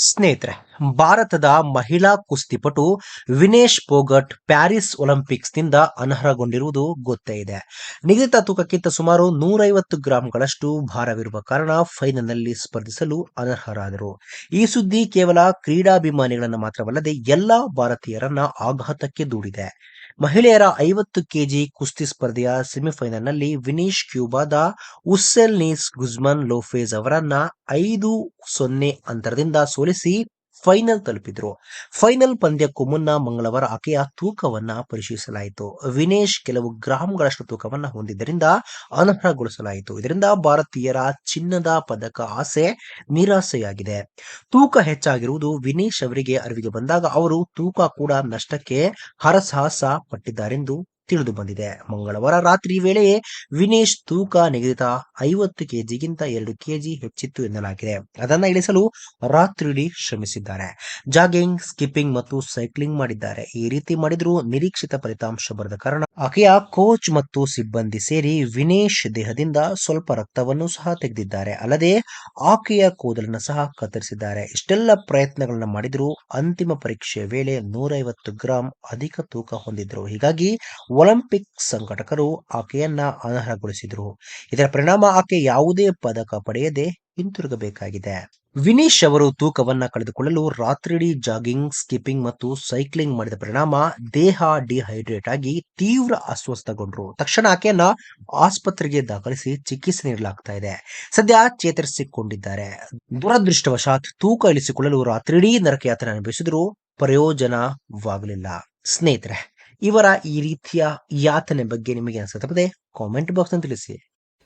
ಸ್ನೇಹಿತರೆ. ಭಾರತದ ಮಹಿಳಾ ಕುಸ್ತಿಪಟು ವಿನೇಶ್ ಪೋಗಟ್ ಪ್ಯಾರಿಸ್ ಒಲಿಂಪಿಕ್ಸ್ನಿಂದ ಅನರ್ಹಗೊಂಡಿರುವುದು ಗೊತ್ತೇ ಇದೆ. ನಿಗದಿತ ತೂಕಕ್ಕಿಂತ ಸುಮಾರು ನೂರೈವತ್ತು ಗ್ರಾಂಗಳಷ್ಟು ಭಾರವಿರುವ ಕಾರಣ ಫೈನಲ್ನಲ್ಲಿ ಸ್ಪರ್ಧಿಸಲು ಅನರ್ಹರಾದರು. ಈ ಸುದ್ದಿ ಕೇವಲ ಕ್ರೀಡಾಭಿಮಾನಿಗಳನ್ನು ಮಾತ್ರವಲ್ಲದೆ ಎಲ್ಲಾ ಭಾರತೀಯರನ್ನ ಆಘಾತಕ್ಕೆ ದೂಡಿದೆ. ಮಹಿಳೆಯರ ಐವತ್ತು ಕೆಜಿ ಕುಸ್ತಿ ಸ್ಪರ್ಧೆಯ ಸೆಮಿಫೈನಲ್ನಲ್ಲಿ ವಿನೀಶ್ ಕ್ಯೂಬಾದ ಉಸ್ಸೆಲ್ ನೀಸ್ ಗುಜ್ಮನ್ ಲೋಫೇಜ್ ಅವರನ್ನ ಐದು ಸೊನ್ನೆ ಅಂತರದಿಂದ ಸೋಲಿಸಿ ಫೈನಲ್ ತಲುಪಿದ್ರು. ಫೈನಲ್ ಪಂದ್ಯಕ್ಕೂ ಮುನ್ನ ಮಂಗಳವಾರ ಆಕೆಯ ತೂಕವನ್ನ ಪರಿಶೀಲಿಸಲಾಯಿತು. ವಿನೇಶ್ ಕೆಲವು ಗ್ರಾಮ್ಗಳಷ್ಟು ತೂಕವನ್ನ ಹೊಂದಿದ್ದರಿಂದ ಅನರ್ಹಗೊಳಿಸಲಾಯಿತು. ಇದರಿಂದ ಭಾರತೀಯರ ಚಿನ್ನದ ಪದಕ ಆಸೆ ನಿರಾಸೆಯಾಗಿದೆ. ತೂಕ ಹೆಚ್ಚಾಗಿರುವುದು ವಿನೇಶ್ ಅವರಿಗೆ ಅರಿವಿಗೆ ಬಂದಾಗ ಅವರು ತೂಕ ಕೂಡ ನಷ್ಟಕ್ಕೆ ಹರಸಾಹಸ ಪಟ್ಟಿದ್ದಾರೆಂದು ತಿಳಿದು ಬಂದಿದೆ. ಮಂಗಳವಾರ ರಾತ್ರಿ ವೇಳೆಯೇ ವಿನೇಶ್ ತೂಕ ನಿಗದಿತ ಐವತ್ತು ಕೆಜಿಗಿಂತ ಎರಡು ಕೆಜಿ ಹೆಚ್ಚಿತ್ತು ಎನ್ನಲಾಗಿದೆ. ಅದನ್ನ ಇಳಿಸಲು ರಾತ್ರಿಯಿಡೀ ಶ್ರಮಿಸಿದ್ದಾರೆ. ಜಾಗಿಂಗ್, ಸ್ಕಿಪ್ಪಿಂಗ್ ಮತ್ತು ಸೈಕ್ಲಿಂಗ್ ಮಾಡಿದ್ದಾರೆ. ಈ ರೀತಿ ಮಾಡಿದ್ರೂ ನಿರೀಕ್ಷಿತ ಫಲಿತಾಂಶ ಬರದ ಕಾರಣ ಆಕೆಯ ಕೋಚ್ ಮತ್ತು ಸಿಬ್ಬಂದಿ ಸೇರಿ ವಿನೇಶ್ ದೇಹದಿಂದ ಸ್ವಲ್ಪ ರಕ್ತವನ್ನು ಸಹ ತೆಗೆದಿದ್ದಾರೆ. ಅಲ್ಲದೆ ಆಕೆಯ ಕೂದಲನ್ನು ಸಹ ಕತ್ತರಿಸಿದ್ದಾರೆ. ಇಷ್ಟೆಲ್ಲ ಪ್ರಯತ್ನಗಳನ್ನು ಮಾಡಿದರೂ ಅಂತಿಮ ಪರೀಕ್ಷೆಯ ವೇಳೆ ನೂರೈವತ್ತು ಗ್ರಾಂ ಅಧಿಕ ತೂಕ ಹೊಂದಿದ್ರು. ಹೀಗಾಗಿ ಒಲಿಂಪಿಕ್ ಸಂಘಟಕರು ಆಕೆಯನ್ನ ಅನರ್ಹಗೊಳಿಸಿದರು. ಇದರ ಪರಿಣಾಮ ಆಕೆ ಯಾವುದೇ ಪದಕ ಪಡೆಯದೆ ಹಿಂತಿರುಗಬೇಕಾಗಿದೆ. ವಿನೀಶ್ ಅವರು ತೂಕವನ್ನ ಕಳೆದುಕೊಳ್ಳಲು ರಾತ್ರಿಡೀ ಜಾಗಿಂಗ್, ಸ್ಕಿಪ್ಪಿಂಗ್ ಮತ್ತು ಸೈಕ್ಲಿಂಗ್ ಮಾಡಿದ ಪರಿಣಾಮ ದೇಹ ಡಿಹೈಡ್ರೇಟ್ ಆಗಿ ತೀವ್ರ ಅಸ್ವಸ್ಥಗೊಂಡ್ರು. ತಕ್ಷಣ ಆಕೆಯನ್ನ ಆಸ್ಪತ್ರೆಗೆ ದಾಖಲಿಸಿ ಚಿಕಿತ್ಸೆ ನೀಡಲಾಗ್ತಾ ಇದೆ. ಸದ್ಯ ಚೇತರಿಸಿಕೊಂಡಿದ್ದಾರೆ. ದುರದೃಷ್ಟವಶಾತ್ ತೂಕ ಇಳಿಸಿಕೊಳ್ಳಲು ರಾತ್ರಿಡೀ ಯಾತ್ರೆ ಅನುಭವಿಸಿದ್ರು ಪ್ರಯೋಜನವಾಗಲಿಲ್ಲ. ಸ್ನೇಹಿತರೆ, ಇವರ ಈ ರೀತಿಯ ಯಾತನೆ ಬಗ್ಗೆ ನಿಮಗೆ ಅನಿಸುತ್ತದೆ ಕಾಮೆಂಟ್ ಬಾಕ್ಸ್ ತಿಳಿಸಿ.